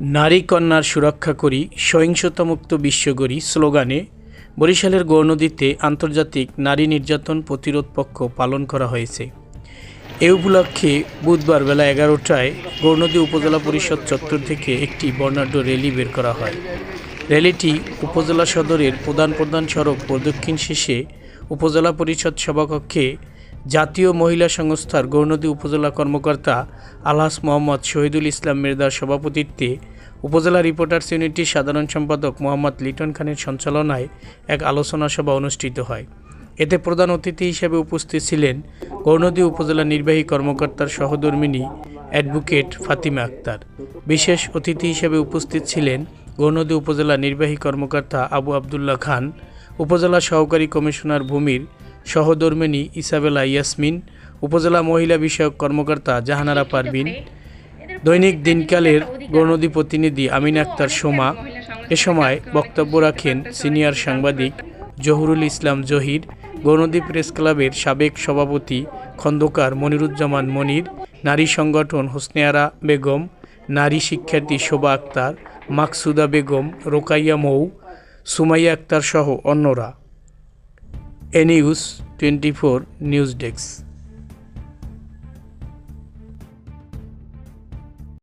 নারী কন্যার সুরক্ষা করি, সহিংসতামুক্ত বিশ্ব গড়ি স্লোগানে বরিশালের গৌরনদীতে আন্তর্জাতিক নারী নির্যাতন প্রতিরোধ পক্ষ পালন করা হয়েছে। এ উপলক্ষে বুধবার বেলা এগারোটায় গৌরনদী উপজেলা পরিষদ চত্বর থেকে একটি বর্ণাঢ্য র্যালি বের করা হয়। র্যালিটি উপজেলা সদরের প্রধান প্রধান সড়ক প্রদক্ষিণ শেষে উপজেলা পরিষদ সভাকক্ষে জাতীয় মহিলা সংস্থার গৌরনদী উপজেলা কর্মকর্তা আলহাস মোহাম্মদ শহীদুল ইসলাম মির্দার সভাপতিত্বে উপজেলা রিপোর্টার্স ইউনিটির সাধারণ সম্পাদক মোহাম্মদ লিটন খানের সঞ্চালনায় এক আলোচনা সভা অনুষ্ঠিত হয়। এতে প্রধান অতিথি হিসেবে উপস্থিত ছিলেন গৌরনদী উপজেলা নির্বাহী কর্মকর্তার সহধর্মিনী অ্যাডভোকেট ফাতিমা আক্তার। বিশেষ অতিথি হিসেবে উপস্থিত ছিলেন গৌরনদী উপজেলা নির্বাহী কর্মকর্তা আবু আবদুল্লাহ খান, উপজেলা সহকারী কমিশনার ভূমির সহধর্মিনী ইসাবেলা ইয়াসমিন, উপজেলা মহিলা বিষয়ক কর্মকর্তা জাহানারা পারভিন, দৈনিক দিনকালের গৌরনদী প্রতিনিধি আমিন আক্তার সোমা, এ সময় বক্তব্য রাখেন সিনিয়র সাংবাদিক জহুরুল ইসলাম জহির গৌরনদী প্রেস ক্লাবের সাবেক সভাপতি খন্দকার মনিরুজ্জামান মনির, নারী সংগঠন হোসনেয়ারা বেগম, নারী শিক্ষার্থী শোভা আক্তার, মাকসুদা বেগম, রোকাইয়া মৌ, সুমাইয়া আক্তার সহ অন্যরা। এ news twenty four news desk